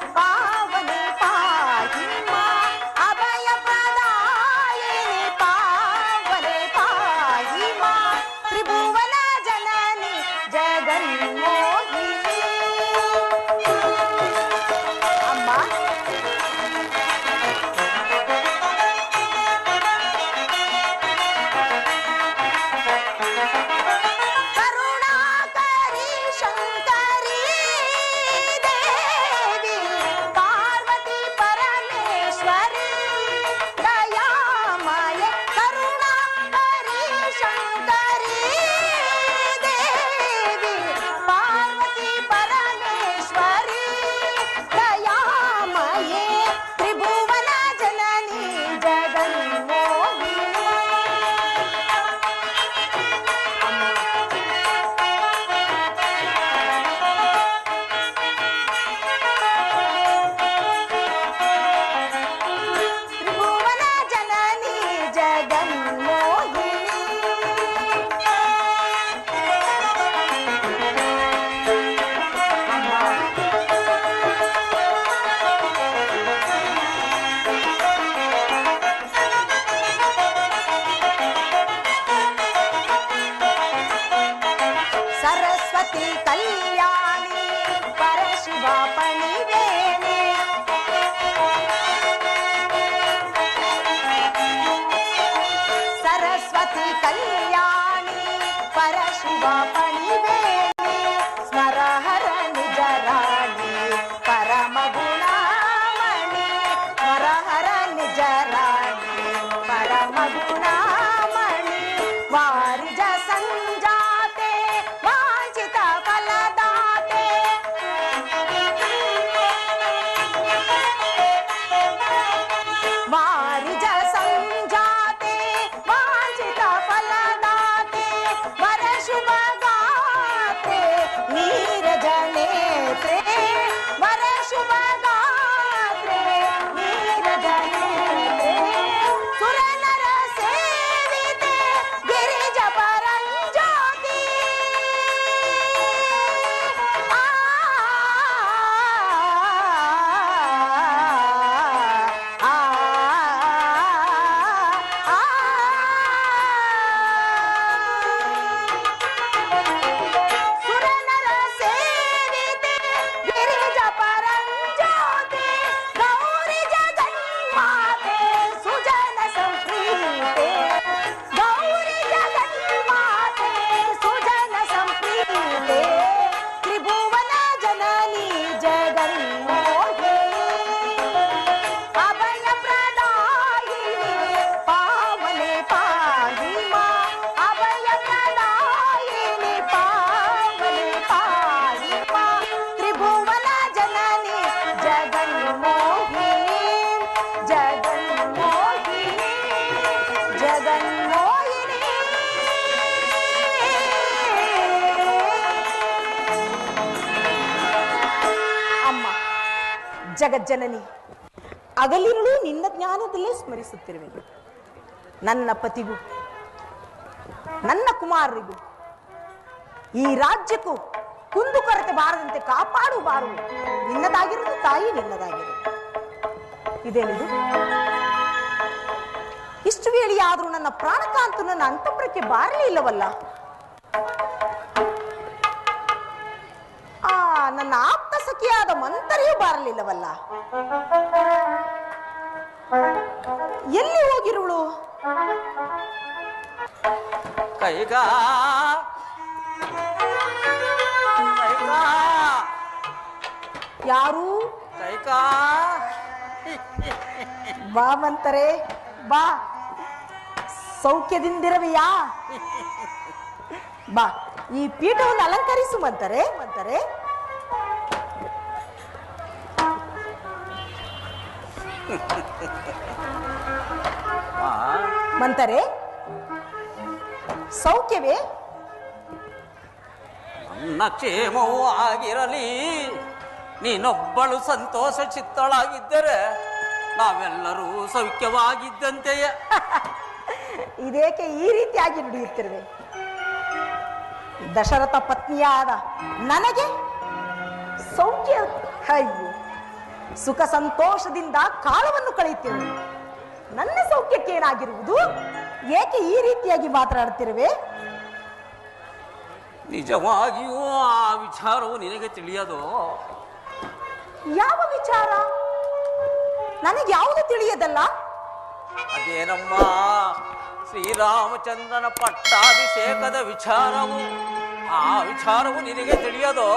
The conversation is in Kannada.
Bye. జగతి కళ్యాణి పరశివ పణివేణి సరస్వతి కళ్యాణి పరశివ పణివేణి స్మరహర నిజరాణి పరమ గుణామణి. ಜಗಜ್ಜನನಿ. ಅಗಲಿರುಳು ನಿನ್ನ ಜ್ಞಾನದಲ್ಲೇ ಸ್ಮರಿಸುತ್ತಿರುವೆ. ನನ್ನ ಪತಿಗೂ, ನನ್ನ ಕುಮಾರರಿಗೂ, ಈ ರಾಜ್ಯಕ್ಕೂ ಕುಂದುಕೊರತೆ ಬಾರದಂತೆ ಕಾಪಾಡು ಬಾರು ನಿನ್ನದಾಗಿರುವುದು, ತಾಯಿ ನಿನ್ನದಾಗಿರು ಇದೇನಿದು? ಇಷ್ಟು ವೇಳೆಯಾದರೂ ನನ್ನ ಪ್ರಾಣಕಾಂತು ನನ್ನ ಅಂತಪುರಕ್ಕೆ ಬಾರಲೇ ಇಲ್ಲವಲ್ಲ? ಆ, ನನ್ನ ಆಪ್ತ ಸಖಿಯಾದ ಮಂತರಿಯೂ ಬಾರಲಿಲ್ಲವಲ್ಲ? ಎಲ್ಲಿ ಹೋಗಿರುವಳು? ಕೈಗಾ. ಯಾರು? ಕೈಕಾ ಬಾ ಮಂತರೆ ಬಾ. ಸೌಖ್ಯದಿಂದಿರವೆಯಾ? ಬಾ. ಈ ಪೀಠವನ್ನು ಅಲಂಕರಿಸು ಮಂತರೆ ಮಂತರೆ. ಮಂತರೆ ಸೌಖ್ಯವೇ? ನನ್ನ ಕ್ಷೇಮವೂ ಆಗಿರಲಿ. ನೀನೊಬ್ಬಳು ಸಂತೋಷ ಚಿತ್ತಳಾಗಿದ್ದರೆ ನಾವೆಲ್ಲರೂ ಸೌಖ್ಯವಾಗಿದ್ದಂತೆಯೇ. ಇದೇಕೆ ಈ ರೀತಿಯಾಗಿ ನುಡಿಯುತ್ತಿರುವೆ? ದಶರಥ ಪತ್ನಿಯಾದ ನನಗೆ ಸೌಖ್ಯ? ಅಯ್ಯೋ. ಸುಖ ಸಂತೋಷದಿಂದ ಕಾಲವನ್ನು ಕಳೆಯುತ್ತಿರುವೆ ನನ್ನ ಸೌಖ್ಯಕ್ಕೆ ಏನಾಗಿರುವುದು? ಏಕೆ ಈ ರೀತಿಯಾಗಿ ಮಾತನಾಡುತ್ತಿರುವೆ? ನಿಜವಾಗಿಯೂ ಆ ವಿಚಾರವು ನಿನಗೆ ತಿಳಿಯದು? ಯಾವ ವಿಚಾರ? ನನಗೆ ಯಾವುದು ತಿಳಿಯದಲ್ಲ? ಅದೇನಮ್ಮ? ಶ್ರೀರಾಮಚಂದ್ರನ ಪಟ್ಟಾಭಿಷೇಕದ ವಿಚಾರವು ಆ ವಿಚಾರವು ನಿನಗೆ ತಿಳಿಯದೋ?